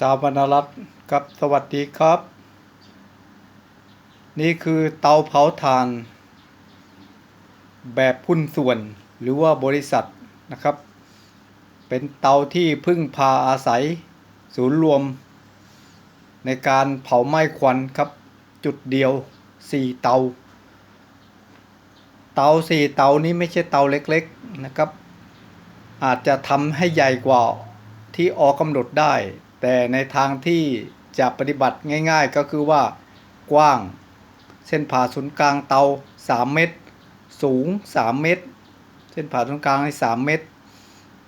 ตาบรรณรัตน์ครับสวัสดีครับ นี่คือเตาเผาถ่าน แบบหุ้นส่วนหรือว่าบริษัทนะครับ เป็นเตาที่พึ่งพาอาศัย ศูนย์รวม ในการเผาไหม้ควันครับ จุดเดียว 4 เตา เตา 4 เตานี้ไม่ใช่เตาเล็กๆนะครับ อาจจะทำให้ใหญ่กว่าที่ออกกำหนดได้ แต่ในทางที่จะปฏิบัติง่าย ๆ ก็คือว่ากว้าง เส้นผ่าศูนย์กลางเตา 3 เมตร สูง 3 เมตร เส้นผ่าศูนย์กลางใน3เมตร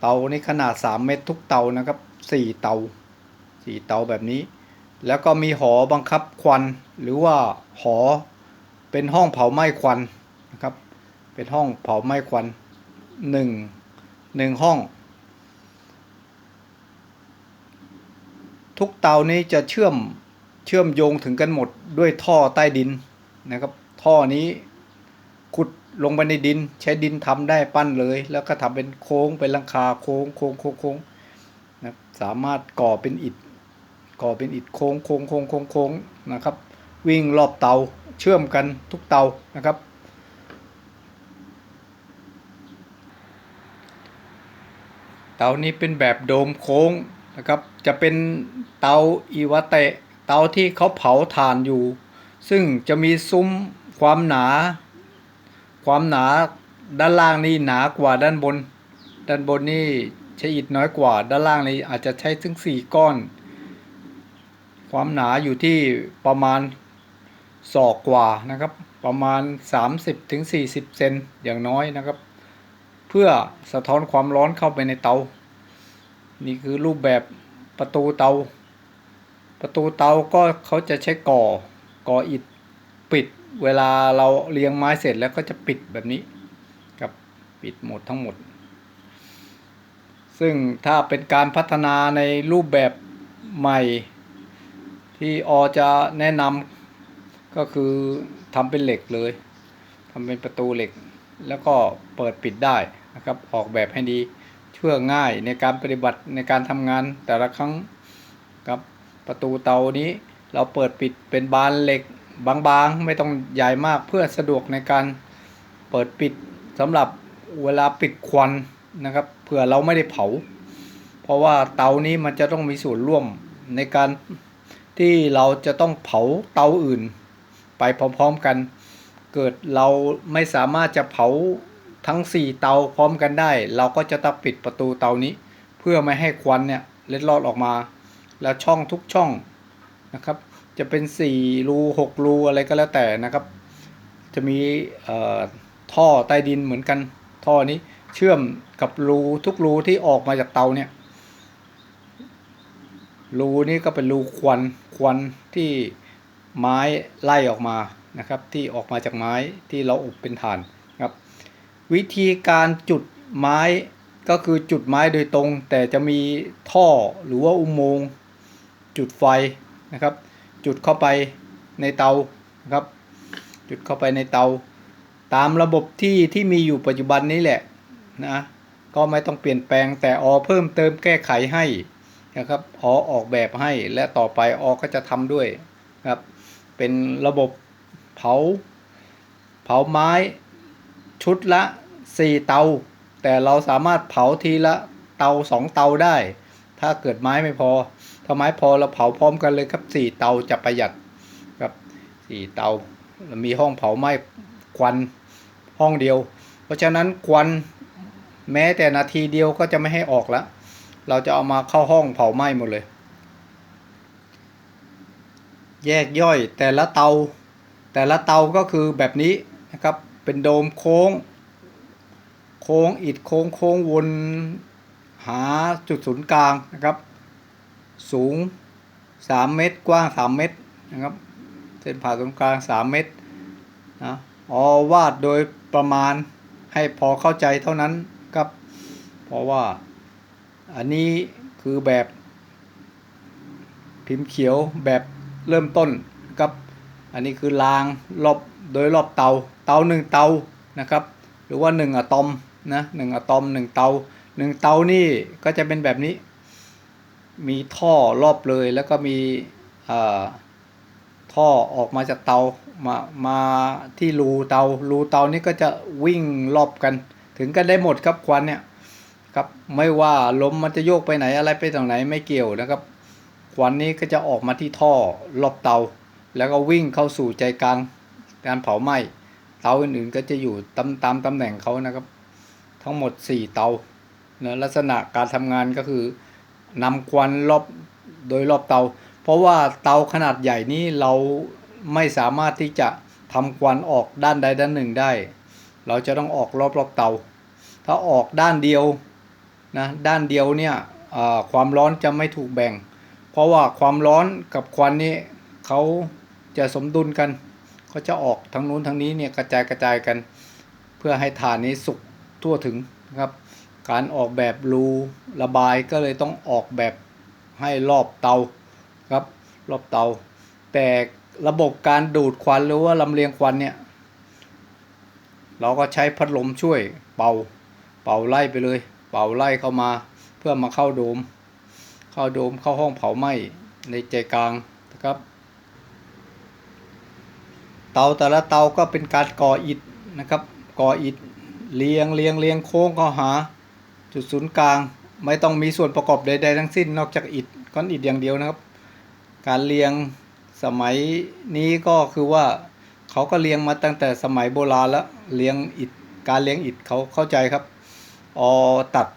เตานี่ขนาด 3 เมตรทุกเตานะครับ 4 เตา 4 เตาแบบนี้ แล้วก็มีหอบังคับควัน หรือว่าหอเป็นห้องเผาไหม้ควันนะครับ เป็นห้องเผาไหม้ควันหนึ่งหนึ่งห้อง ทุกเตานี้จะเชื่อมเชื่อมโยงถึงกันหมดด้วยท่อใต้ดินนะครับ ท่อนี้ขุดลงไปในดิน ใช้ดินทำได้ปั้นเลย แล้วก็ทำเป็นโค้งเป็นลังคาโค้งโค้งโค้งโค้งนะสามารถก่อเป็นอิฐก่อเป็นอิฐโค้งโค้งโค้งโค้งโค้งนะครับ วิ่งรอบเตาเชื่อมกันทุกเตานะครับ เตานี้เป็นแบบโดมโค้ง นะครับจะเป็นเตาอิวาเตะ เตาที่เขาเผาถ่านอยู่ ซึ่งจะมีซุ้มความหนา ความหนาด้านล่างนี่หนากว่าด้านบน ด้านบนนี่ใช้อิฐน้อยกว่า ด้านล่างนี่อาจจะใช้ถึงสี่ก้อน ความหนาอยู่ที่ประมาณศอกกว่านะครับ ประมาณ 30-40ถึง40เซนอย่างน้อยนะครับ เพื่อสะท้อนความร้อนเข้าไปในเตา นี่คือรูปแบบประตูเตา ประตูเตาก็เขาจะใช้ก่อก่ออิฐปิด เวลาเราเรียงไม้เสร็จแล้วก็จะปิดแบบนี้ครับปิดหมดทั้งหมด ซึ่งถ้าเป็นการพัฒนาในรูปแบบใหม่ ที่อจะแนะนำก็คือทำเป็นเหล็กเลยทำเป็นประตูเหล็ก แล้วก็เปิดปิดได้นะครับออกแบบให้ดี ชื่อง่ายในการปฏิบัติในการทำงานแต่ละครั้งครับประตูเตานี้เราเปิดปิดเป็นบานเหล็กบางๆ ไม่ต้องใหญ่มากเพื่อสะดวกในการเปิดปิดสำหรับเวลาปิดควันนะครับเผื่อเราไม่ได้เผา เพราะว่าเตานี้มันจะต้องมีส่วนร่วมในการที่เราจะต้องเผาเตาอื่น ไปพร้อมๆกัน เกิดเราไม่สามารถจะเผา ทั้ง 4 เตาพร้อมกันได้ เราก็จะต้องปิดประตูเตานี้ เพื่อไม่ให้ควันเนี่ยเล็ดลอดออกมา แล้วช่องทุกช่องนะครับ จะเป็น 4 รู 6 รูอะไรก็แล้วแต่นะครับ จะมีท่อใต้ดินเหมือนกันท่อนี้เชื่อมกับรูทุกรูที่ออกมาจากเตาเนี่ยรูนี้ก็เป็นรูควันควันที่ไม้ไล่ออกมานะครับ ที่ออกมาจากไม้ที่เราอบเป็นถ่าน วิธีการจุดไม้ก็คือจุดไม้โดยตรง แต่จะมีท่อหรือว่าอุโมงค์จุดไฟนะครับ จุดเข้าไปในเตานะครับ จุดเข้าไปในเตา ตามระบบที่ที่มีอยู่ปัจจุบันนี้แหละนะก็ไม่ต้องเปลี่ยนแปลงแต่ออเพิ่มเติมแก้ไขให้นะครับอออกแบบให้และต่อไปอก็จะทำด้วยครับ เป็นระบบเผา เผาไม้ ชุดละ 4 เตา แต่เราสามารถเผาทีละเตา 2 เตาได้ ถ้าเกิดไม้ไม่พอ ถ้าไม้พอเราเผาพร้อมกันเลยครับ 4 เตาจะประหยัดครับ 4 เตามีห้องเผาไหม้ควันห้องเดียว เพราะฉะนั้นควันแม้แต่นาทีเดียวก็จะไม่ให้ออกแล้ว เราจะเอามาเข้าห้องเผาไหม้หมดเลย แยกย่อยแต่ละเตา แต่ละเตาก็คือแบบนี้นะครับ เป็นโดมโค้ง โค้งอิดโค้งโค้งวนหาจุดศูนย์กลางนะครับ สูง 3 เมตรกว้าง 3 เมตรนะครับ เส้นผ่าศูนย์กลาง 3 เมตรนะออวาดโดยประมาณให้พอเข้าใจเท่านั้นครับ เพราะว่าอันนี้คือแบบพิมพ์เขียวแบบเริ่มต้นครับ อันนี้คือรางรอบโดยรอบเตา เตาหนึ่งเตานะครับ หรือว่า1อะตอมนะหนึ่งอะตอม 1 เตา 1 เตานี่ก็จะเป็นแบบนี้ มีท่อรอบเลยแล้วก็มีท่อออกมาจากเตามามาที่รูเตารูเตานี่ก็จะวิ่งรอบกัน ถึงกันได้หมดครับควันเนี่ยครับไม่ว่าลมมันจะโยกไปไหนอะไรไปตรงไหนไม่เกี่ยวนะครับควันนี้ก็จะออกมาที่ท่อรอบเตา แล้วก็วิ่งเข้าสู่ใจกลางการเผาไหม้ เตาอื่นๆก็จะอยู่ตามตามตำแหน่งเขานะครับ ทั้งหมด 4 เตาเนะลักษณะการทำงานก็คือนำควันรอบโดยรอบเตา เพราะว่าเตาขนาดใหญ่นี้เราไม่สามารถที่จะทำควันออกด้านใดด้านหนึ่งได้ เราจะต้องออกรอบรอบเตา ถ้าออกด้านเดียวนะด้านเดียวเนี่ยความร้อนจะไม่ถูกแบ่ง เพราะว่าความร้อนกับควันนี้เขาจะสมดุลกัน เขาจะออกทั้งนู้นทั้งนี้เนี่ยกระจายกระจายกัน เพื่อให้ฐานนี้สุกทั่วถึงนะครับ การออกแบบรูระบายก็เลยต้องออกแบบให้รอบเตาครับรอบเตา แต่ระบบการดูดควันหรือว่าลำเลียงควันเนี่ยเราก็ใช้พัดลมช่วยเป่า เป่าไล่ไปเลย เป่าไล่เข้ามา เพื่อมาเข้าโดม เข้าโดมเข้าห้องเผาไหม้ในใจกลางนะครับ ตาแต่ละเตาก็เป็นการก่ออิฐนะครับ ก่ออิฐเรียงเรียงเรียงโค้งเข้าหา จุดศูนย์กลาง ไม่ต้องมีส่วนประกอบใดๆทั้งสิ้น นอกจากอิฐก้อนอิฐอย่างเดียวนะครับ การเรียงสมัยนี้ก็คือว่าเขาก็เรียงมาตั้งแต่สมัยโบราณแล้วเรียงอิฐการเรียงอิฐเขาเข้าใจครับออตัด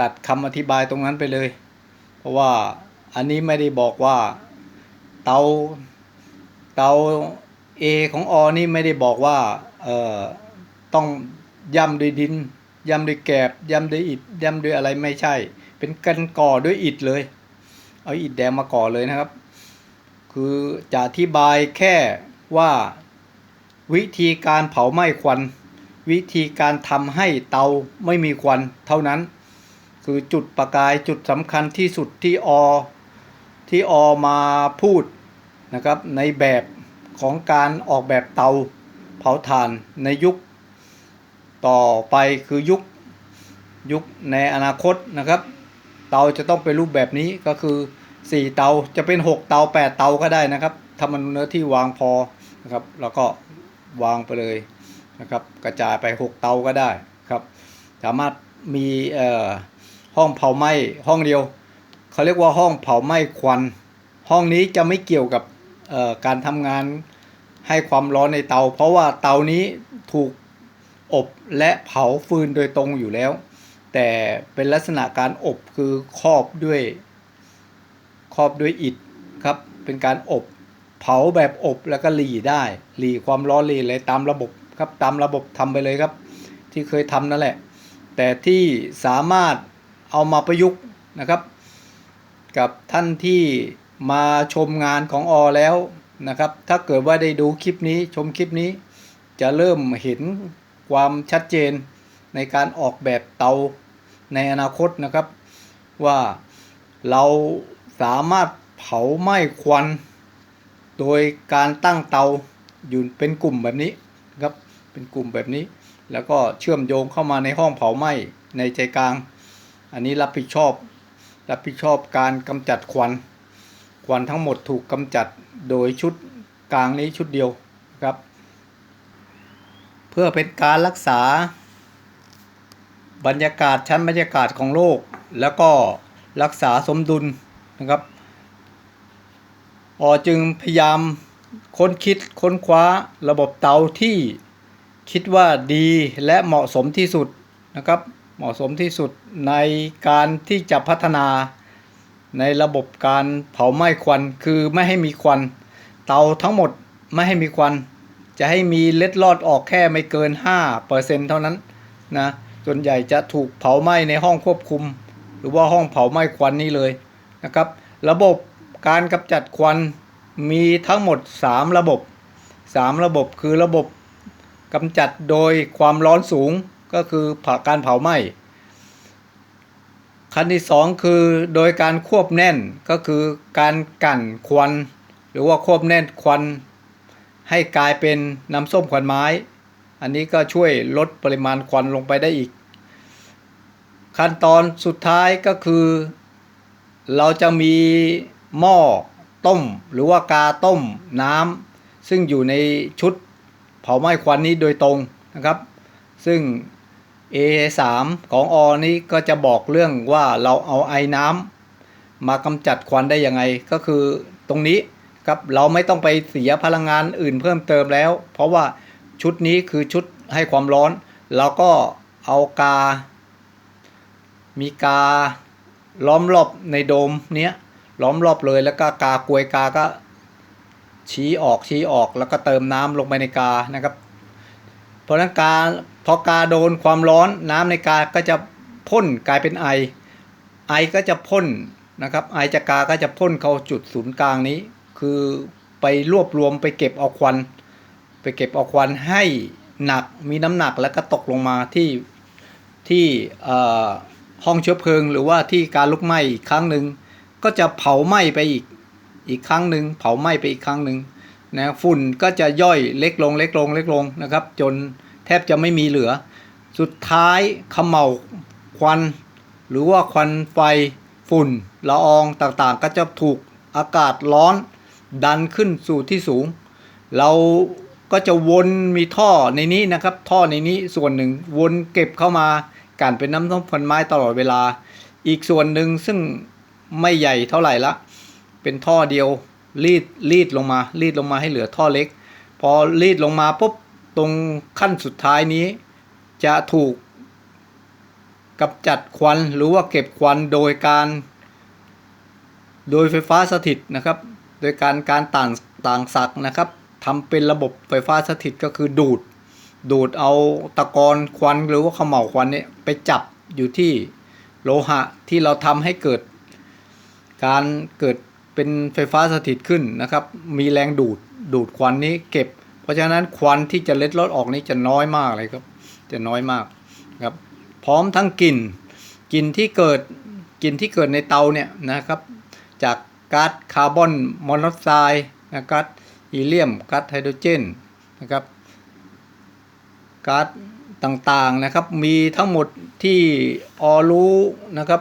ตัดคำอธิบายตรงนั้นไปเลย เพราะว่าอันนี้ไม่ได้บอกว่าเตาเตา A ของอนี่ไม่ได้บอกว่าเอ่อต้องย่ำด้วยดินย่ำด้วยแกบย่ำด้วยอิฐย่ำด้วยอะไรไม่ใช่ เป็นกันก่อด้วยอิฐเลย เอาอิฐแดงมาก่อเลยนะครับ คือจะอธิบายแค่ว่าวิธีการเผาไหม้ควัน วิธีการทำให้เตาไม่มีควันเท่านั้น คือจุดประกายจุดสำคัญที่สุดที่อที่อมาพูดนะครับในแบบ ของการออกแบบเตาเผาถ่านในยุคต่อไปคือยุคยุคในอนาคตนะครับ เตาจะต้องเป็นรูปแบบนี้ก็คือ 4 เตาจะเป็น 6 เตา 8 เตาก็ได้นะครับถ้ามันเนื้อที่วางพอนะครับ แล้วก็วางไปเลยนะครับกระจายไป 6 เตาก็ได้ครับสามารถมีเอ่อห้องเผาไหม้ห้องเดียวเขาเรียกว่าห้องเผาไหม้ควัน ห้องนี้จะไม่เกี่ยวกับเอ่อการทำงาน ให้ความร้อนในเตา เพราะว่าเตานี้ถูกอบและเผาฟืนโดยตรงอยู่แล้ว แต่เป็นลักษณะการอบคือครอบด้วยครอบด้วยอิฐครับ เป็นการอบเผาแบบอบแล้วก็หลีได้หลีความร้อนหลีอะไรตามระบบครับตามระบบทำไปเลยครับ ที่เคยทำนั่นแหละ แต่ที่สามารถเอามาประยุกต์นะครับ กับท่านที่มาชมงานของอแล้ว นะครับ ถ้าเกิดว่าได้ดูคลิปนี้ชมคลิปนี้ จะเริ่มเห็นความชัดเจนในการออกแบบเตาในอนาคตนะครับ ว่าเราสามารถเผาไหม้ควัน โดยการตั้งเตาอยู่เป็นกลุ่มแบบนี้นะครับเป็นกลุ่มแบบนี้ แล้วก็เชื่อมโยงเข้ามาในห้องเผาไหม้ในใจกลาง อันนี้รับผิดชอบ รับผิดชอบการกำจัดควัน ควันทั้งหมดถูกกำจัด โดยชุดกลางนี้ชุดเดียวครับ เพื่อเป็นการรักษา บรรยากาศชั้นบรรยากาศของโลก แล้วก็รักษาสมดุลนะครับออจึงพยายามค้นคิดค้นคว้าระบบเตาที่คิดว่าดีและเหมาะสมที่สุดนะครับ เหมาะสมที่สุดในการที่จะพัฒนา ในระบบการเผาไหม้ควันคือไม่ให้มีควัน เตาทั้งหมดไม่ให้มีควัน จะให้มีเล็ดลอดออกแค่ไม่เกิน 5%เท่านั้นนะส่วนใหญ่จะถูกเผาไหม้ในห้องควบคุม หรือว่าห้องเผาไหม้ควันนี้เลยนะครับ ระบบการกำจัดควันมีทั้งหมด 3 ระบบ 3 ระบบคือระบบกำจัดโดยความร้อนสูงก็คือการเผาไหม้ ขั้นที่ 2 คือโดยการควบแน่นก็คือการกั่นควัน หรือว่าควบแน่นควัน ให้กลายเป็นน้ำส้มควันไม้ อันนี้ก็ช่วยลดปริมาณควันลงไปได้อีก ขั้นตอนสุดท้ายก็คือ เราจะมีหม้อต้ม หรือว่ากาต้มน้ำซึ่งอยู่ในชุดเผาไหม้ควันนี้โดยตรงนะครับ ซึ่ง A3 ของอนี้ก็จะบอกเรื่องว่าเราเอาไอ้น้ำมากำจัดควันได้ยังไง ก็คือตรงนี้ครับเราไม่ต้องไปเสียพลังงานอื่นเพิ่มเติมแล้ว เพราะว่าชุดนี้คือชุดให้ความร้อน เราก็เอากา มีกาล้อมรอบในโดมเนี้ยล้อมรอบเลยแล้วก็กากวยกาก็ชี้ออกชี้ออกแล้วก็เติมน้ำลงไปในกานะครับ ราะนั้นกาพอกาโดนความร้อนน้ำในกาก็จะพ่นกลายเป็นไอ ไอก็จะพ่นนะครับ ไอจากกาก็จะพ่นเข้าจุดศูนย์กลางนี้ คือไปรวบรวมไปเก็บเอาควัน ไปเก็บเอาควันให้หนักมีน้ำหนักแล้วก็ตกลงมาที่ที่ห้องเชื้อเพลิง หรือว่าที่การลุกไหม้อีกครั้งหนึ่งก็จะเผาไหม้ไปอีกอีกครั้งหนึ่งเผาไหม้ไปอีกครั้งหนึ่ง นะฝุ่นก็จะย่อยเล็กลงเล็กลงเล็กลงนะครับ จนแทบจะไม่มีเหลือ สุดท้ายเขมเหลาควัน หรือว่าควันไฟฝุ่นละอองต่างๆ ก็จะถูกอากาศร้อนดันขึ้นสู่ที่สูง เราก็จะวนมีท่อในนี้นะครับ ท่อในนี้ส่วนหนึ่งวนเก็บเข้ามากันเป็นน้ำส้มพันไม้ตลอดเวลา อีกส่วนหนึ่งซึ่งไม่ใหญ่เท่าไหร่ละ เป็นท่อเดียว รีดรีดลงมา รีดลงมาให้เหลือท่อเล็ก พอรีดลงมาปุ๊บตรงขั้นสุดท้ายนี้ จะถูกกำจัดควันหรือว่าเก็บควันโดยการ โดยไฟฟ้าสถิตนะครับ โดยการการต่างต่างศักนะครับทำเป็นระบบไฟฟ้าสถิตก็คือดูด ดูดเอาตะกอนควันหรือว่าขม่าวควันเนี่ยไปจับอยู่ที่โลหะที่เราทำให้เกิด การเกิด เป็นไฟฟ้าสถิตขึ้นนะครับ มีแรงดูดดูดควันนี้เก็บ เพราะฉะนั้นควันที่จะเล็ดลอดออกนี้จะน้อยมากเลยครับ จะน้อยมากครับ พร้อมทั้งกลิ่นกลิ่นที่เกิดกลิ่นที่เกิดในเตาเนี่ยนะครับ จากก๊าซคาร์บอนมอนอกไซด์นะก๊าซฮีเลียมก๊าซไฮโดรเจนนะครับก๊าซต่างๆนะครับ มีทั้งหมดที่ออรู้นะครับ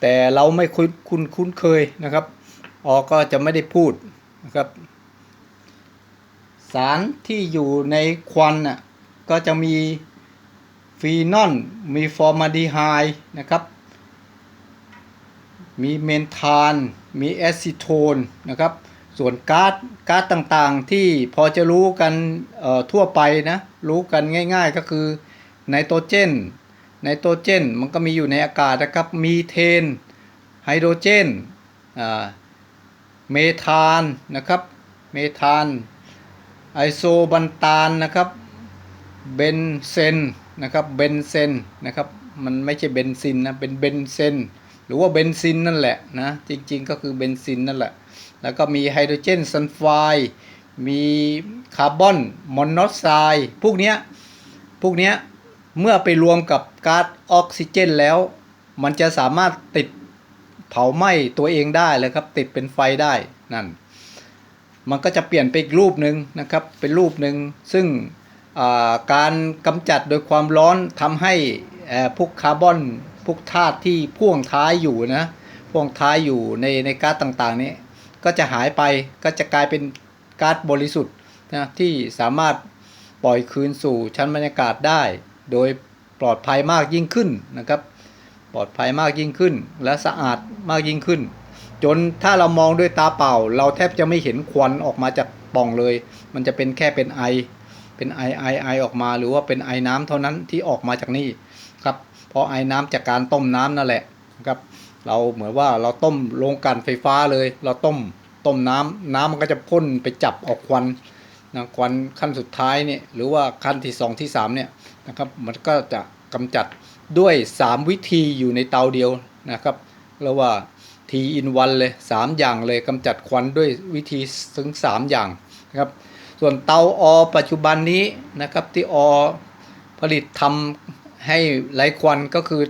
แต่เราไม่คุ้นคุ้นคุ้นเคยนะครับ ออก็จะไม่ได้พูดนะครับ สารที่อยู่ในควันน่ะก็จะมีฟีนอลมีฟอร์มาดีไฮนะครับ มีเมนทาน มีแอซิโทนนะครับ ส่วนก๊าซก๊าซต่างๆที่พอจะรู้กันทั่วไปนะ รู้กันง่ายๆก็คือไนโตรเจนไนโตรเจนมันก็มีอยู่ในอากาศนะครับ มีเทน ไฮโดรเจนอ่า เมทานนะครับ เมทาน ไอโซบันตานนะครับ เบนเซนนะครับ เบนเซนนะครับ มันไม่ใช่เบนซินนะ เป็นเบนเซน หรือว่าเบนซินนั่นแหละนะ จริงๆก็คือเบนซินนั่นแหละ แล้วก็มีไฮโดรเจนซัลไฟด์มีคาร์บอนมอนอกไซด์พวกเนี้ย พวกเนี้ย เมื่อไปรวมกับก๊าซออกซิเจนแล้ว มันจะสามารถติด เผาไหม้ตัวเองได้เลยครับ ติดเป็นไฟได้นั่น มันก็จะเปลี่ยนไปอีกรูปหนึ่งนะครับ เป็นรูปหนึ่งซึ่งการกำจัดโดยความร้อนทำให้พวกคาร์บอนพวกธาตุที่พ่วงท้ายอยู่นะพ่วงท้ายอยู่ในในก๊าซต่างๆ นี้ ก็จะหายไปก็จะกลายเป็นก๊าซบริสุทธิ์นะที่สามารถปล่อยคืนสู่ชั้นบรรยากาศได้ โดยปลอดภัยมากยิ่งขึ้นนะครับ ปลอดภัยมากยิ่งขึ้น และสะอาดมากยิ่งขึ้น จนถ้าเรามองด้วยตาเปล่า เราแทบจะไม่เห็นควันออกมาจากป่องเลย มันจะเป็นแค่เป็นไอ เป็นไอไอไอออกมา หรือว่าเป็นไอน้ำเท่านั้นที่ออกมาจากนี่ครับเพราะไอน้ำจากการต้มน้ำนั่นแหละครับ เราเหมือนว่าเราต้มโรงกันไฟฟ้าเลย เราต้มต้มน้ำน้ำมันก็จะพ่นไปจับออกควันนะควันขั้นสุดท้ายเนี่ยหรือว่าขั้นที่สองที่สามเนี่ยนะครับมันก็จะกำจัด ด้วย 3 วิธีอยู่ในเตาเดียวนะครับเรียกว่าทีอินวันเลย 3 อย่างเลยกำจัดควันด้วยวิธีถึง 3 อย่างนะครับส่วนเตาอปัจจุบันนี้นะครับที่อผลิตทำให้ไร้ควันก็คือ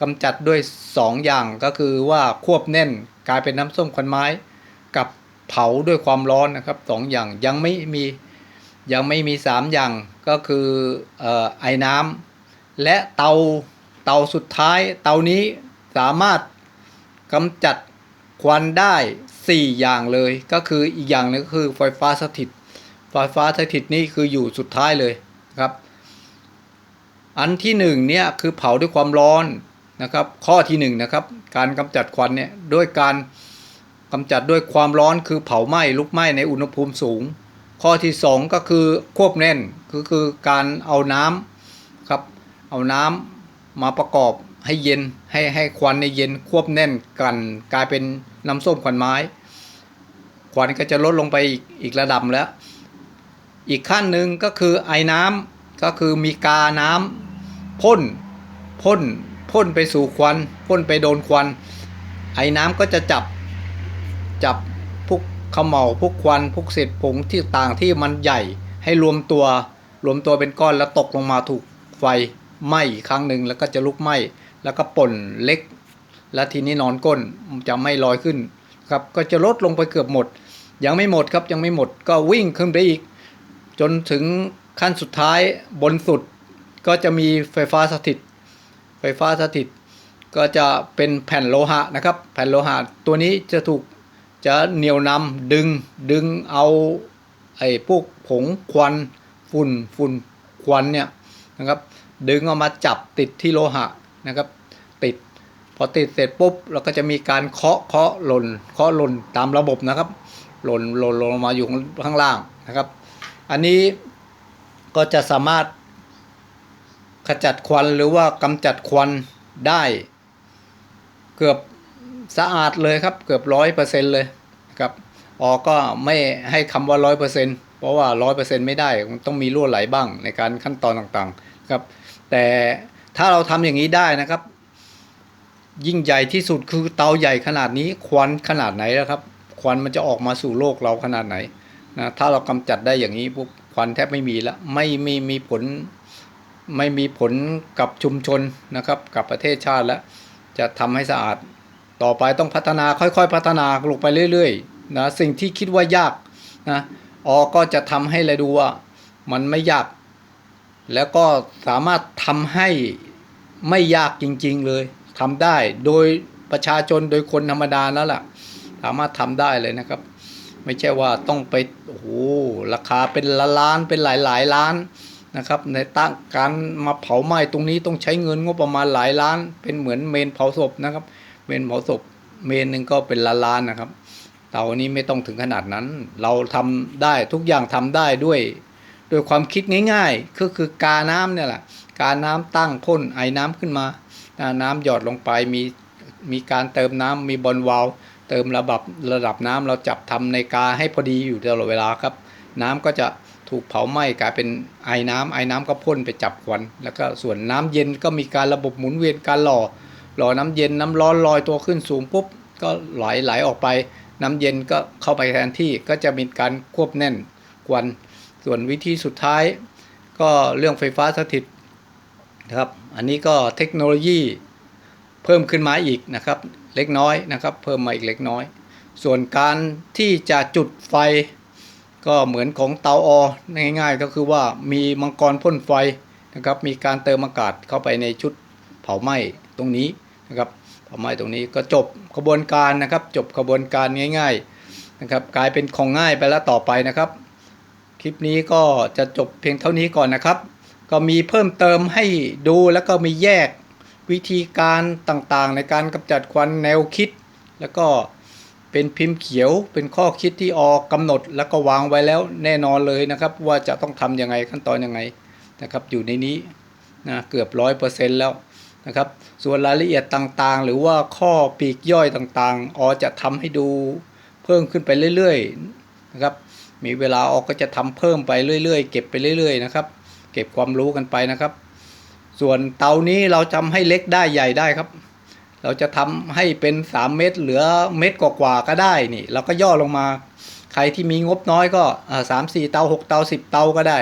กำจัดด้วย 2 อย่างก็คือว่าควบแน่นกลายเป็นน้ำส้มควันไม้กับเผาด้วยความร้อนนะครับสองอย่างยังไม่มียังไม่มี 3 อย่างก็คือออไอ้น้ำ และเตาเตาสุดท้ายเตานี้สามารถกำจัดควันได้ 4 อย่างเลย ก็คืออีกอย่างหนึงก็คือไฟฟ้าสถิต ไฟฟ้าสถิตนี่คืออยู่สุดท้ายเลยครับ อันที่หนึ่งเนี่ยคือเผาด้วยความร้อนนะครับ ข้อที่หนึ่งนะครับ การกำจัดควันเนี่ยด้วยการกำจัดด้วยความร้อนคือเผาไหม้ลุกไหม้ในอุณหภูมิสูง ข้อที่สองก็คือควบแน่นก็คือการเอาน้ำครับ เอาน้ำมาประกอบให้เย็นให้ให้ควันในเย็นควบแน่นกันกลายเป็นน้ำส้มควันไม้ ควันก็จะลดลงไปอีกอีกระดับแล้ว อีกขั้นหนึ่งก็คือไอ้น้ำก็คือมีกาน้ำพ่นพ่นพ่นไปสู่ควันพ่นไปโดนควัน ไอ้น้ำก็จะจับจับพวกขมเหลาพวกควันพวกเศษผงที่ต่างที่มันใหญ่ให้รวมตัวรวมตัวเป็นก้อนแล้วตกลงมาถูกไฟ ไหม้อีกครั้งหนึ่งแล้วก็จะลุกไหม้แล้วก็ป่นเล็ก แล้วทีนี้นอนก้นจะไม่ลอยขึ้นครับก็จะลดลงไปเกือบหมด ยังไม่หมดครับยังไม่หมดก็วิ่งขึ้นไปอีก จนถึงขั้นสุดท้ายบนสุดก็จะมีไฟฟ้าสถิต ไฟฟ้าสถิต ก็จะเป็นแผ่นโลหะนะครับ แผ่นโลหะตัวนี้จะถูกจะเหนียวนำดึงดึงเอาไอ้พวกผงควันฝุ่นฝุ่นควันเนี่ยนะครับ ดึงเอามาจับติดที่โลหะนะครับ ติดพอติดเสร็จปุ๊บเราก็จะมีการเคาะเคาะหล่นเคาะหล่นตามระบบนะครับ หล่นหล่นลงมาอยู่ข้างล่างนะครับ อันนี้ก็จะสามารถขจัดควันหรือว่ากำจัดควันได้เกือบสะอาดเลยครับ เกือบร้อยเปอร์เซ็นต์เลยนะครับออก็ไม่ให้คำว่าร้อยเปอร์เซ็นต์เพราะว่าร้อยเปอร์เซ็นต์ไม่ได้มันต้องมีรั่วไหลบ้างในการขั้นตอนต่างๆครับ แต่ถ้าเราทำอย่างนี้ได้นะครับ ยิ่งใหญ่ที่สุดคือเตาใหญ่ขนาดนี้ควันขนาดไหนแล้วครับควันมันจะออกมาสู่โลกเราขนาดไหนนะถ้าเรากำจัดได้อย่างนี้ปุ๊บควันแทบไม่มีละไม่มีมีผลไม่มีผลกับชุมชนนะครับ กับประเทศชาติแล้ว จะทำให้สะอาดต่อไปต้องพัฒนาค่อยๆ พัฒนาลงไปเรื่อยๆนะสิ่งที่คิดว่ายากนะออก็จะทำให้เลยดูว่ามันไม่ยาก แล้วก็สามารถทำให้ไม่ยากจริง ๆ เลยทำได้โดยประชาชนโดยคนธรรมดานั่นแหละสามารถทำได้เลยนะครับ ไม่ใช่ว่าต้องไปโอ้โหราคาเป็นละล้านเป็นหลายๆล้านนะครับ ในตั้งการมาเผาไหม้ตรงนี้ต้องใช้เงินงบประมาณหลายล้าน เป็นเหมือนเมนเผาศพนะครับ เมนเผาศพเมนหนึ่งก็เป็นล้านล้านนะครับเตานี้ไม่ต้องถึงขนาดนั้น เราทำได้ทุกอย่างทำได้ด้วย ดยความคิดง่ายๆ ก็คือกาน้ำเนี่ยแหละกาน้ำตั้งพ่นไอ้น้ำขึ้นมา น้ำหยอดลงไปมีมีการเติมน้ำมีบอลวาลเติมระดับระดับน้ำเราจับทำในกาให้พอดีอยู่ตลอดเวลาครับ น้ำก็จะถูกเผาไหม้กลายเป็นไอ้น้ำไอ้น้ำก็พ่นไปจับควัน แล้วก็ส่วนน้ำเย็นก็มีการระบบหมุนเวียนการหล่อหล่อน้ำเย็นน้ำร้อนลอยตัวขึ้นสูงปุ๊บก็ไหลไหลออกไป น้ำเย็นก็เข้าไปแทนที่ก็จะมีการควบแน่นควัน ส่วนวิธีสุดท้ายก็เรื่องไฟฟ้าสถิตนะครับ อันนี้ก็เทคโนโลยีเพิ่มขึ้นมาอีกนะครับ เล็กน้อยนะครับ เพิ่มมาอีกเล็กน้อย ส่วนการที่จะจุดไฟก็เหมือนของเตาออง่ายๆ ก็คือว่ามีมังกรพ่นไฟนะครับ มีการเติมอากาศเข้าไปในชุดเผาไหม้ตรงนี้นะครับเผาไหม้ตรงนี้ก็จบกระบวนการนะครับ จบกระบวนการง่าย ๆนะครับ กลายเป็นของง่ายไปแล้วต่อไปนะครับ คลิปนี้ก็จะจบเพียงเท่านี้ก่อนนะครับ ก็มีเพิ่มเติมให้ดูแล้วก็มีแยกวิธีการต่างๆ ในการกำจัดควันแนวคิด แล้วก็เป็นพิมพ์เขียวเป็นข้อคิดที่ออกกำหนดแล้วก็วางไว้แล้วแน่นอนเลยนะครับ ว่าจะต้องทำยังไงขั้นตอนยังไงนะครับ อยู่ในนี้นะเกือบร้อยเปอร์เซ็นต์แล้วนะครับ ส่วนรายละเอียดต่างๆ หรือว่าข้อปีกย่อยต่างๆ ออจะทำให้ดูเพิ่มขึ้นไปเรื่อยๆนะครับ มีเวลาออกก็จะทำเพิ่มไปเรื่อยๆ เก็บไปเรื่อยๆนะครับ เก็บความรู้กันไปนะครับ ส่วนเตานี้เราจำให้เล็กได้ใหญ่ได้ครับ เราจะทำให้เป็น 3 เม็ดเหลือเม็ดกว่าๆก็ได้นี่ เราก็ย่อลงมา ใครที่มีงบน้อยก็สามสี่เตาหกเตาสิบเตาก็ได้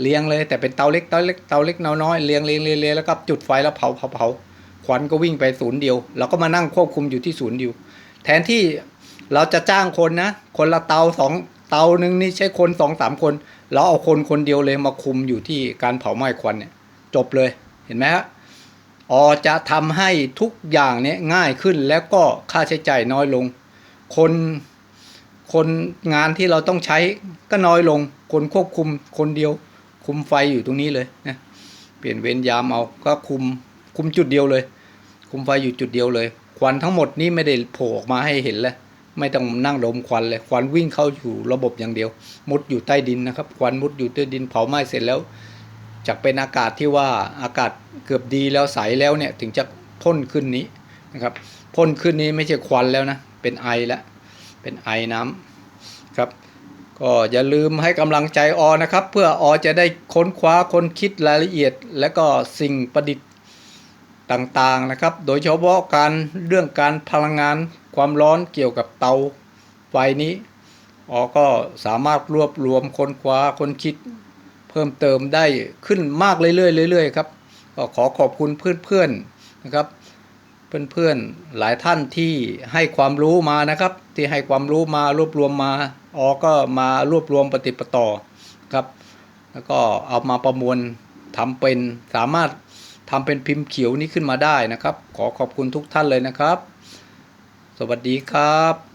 เรียงเลย แต่เป็นเตาเล็กเตาเล็กเตาเล็กน้อยๆเรียงเรียงเรียงเรียงแล้วก็จุดไฟแล้วเผาเผาเผาควันก็วิ่งไปศูนย์เดียว เราก็มานั่งควบคุมอยู่ที่ศูนย์เดียว แทนที่เราจะจ้างคนนะ คนละเตาสอง เตาหนึ่งนี่ใช้คนสองสามคนเราเอาคนคนเดียวเลยมาคุมอยู่ที่การเผาไหม้ควันเนี่ยจบเลยเห็นไหมฮะออจะทำให้ทุกอย่างเนี้ยง่ายขึ้นแล้วก็ค่าใช้จ่ายน้อยลง คนคนงานที่เราต้องใช้ก็น้อยลง คนควบคุมคนเดียว คุมไฟอยู่ตรงนี้เลยนะเปลี่ยนเวรยามเอาก็คุมคุมจุดเดียวเลย คุมไฟอยู่จุดเดียวเลย ควันทั้งหมดนี้ไม่ได้โผล่ออกมาให้เห็นเลย ไม่ต้องนั่งดมควันเลยควันวิ่งเข้าอยู่ระบบอย่างเดียว มุดอยู่ใต้ดินนะครับ ควันมุดอยู่ใต้ดินเผาไหม้เสร็จแล้วจากเป็นอากาศที่ว่าอากาศเกือบดีแล้วใสแล้วเนี่ยถึงจะพ่นขึ้นนี้นะครับพ่นขึ้นนี้ไม่ใช่ควันแล้วนะ เป็นไอแล้วเป็นไอน้ำครับ ก็อย่าลืมให้กำลังใจออนะครับ เพื่อออจะได้ค้นคว้าค้นคิดรายละเอียด และก็สิ่งประดิษฐ์ต่างๆนะครับ โดยเฉพาะการเรื่องการพลังงาน ความร้อนเกี่ยวกับเตาไฟนี้อ๋อก็สามารถรวบรวมค้นคว้าค้นคิด เพิ่มเติมได้ขึ้นมากเรื่อยๆเรื่อยๆครับก็ขอขอบคุณเพื่อนๆนะครับ เพื่อนๆหลายท่านที่ให้ความรู้มานะครับ ที่ให้ความรู้มารวบรวมมาอ๋อก็มารวบรวมปฏิปต่อครับ แล้วก็เอามาประมวลทำเป็นสามารถทำเป็นพิมพ์เขียวนี้ขึ้นมาได้นะครับ ขอขอบคุณทุกท่านเลยนะครับ วัสดีครับ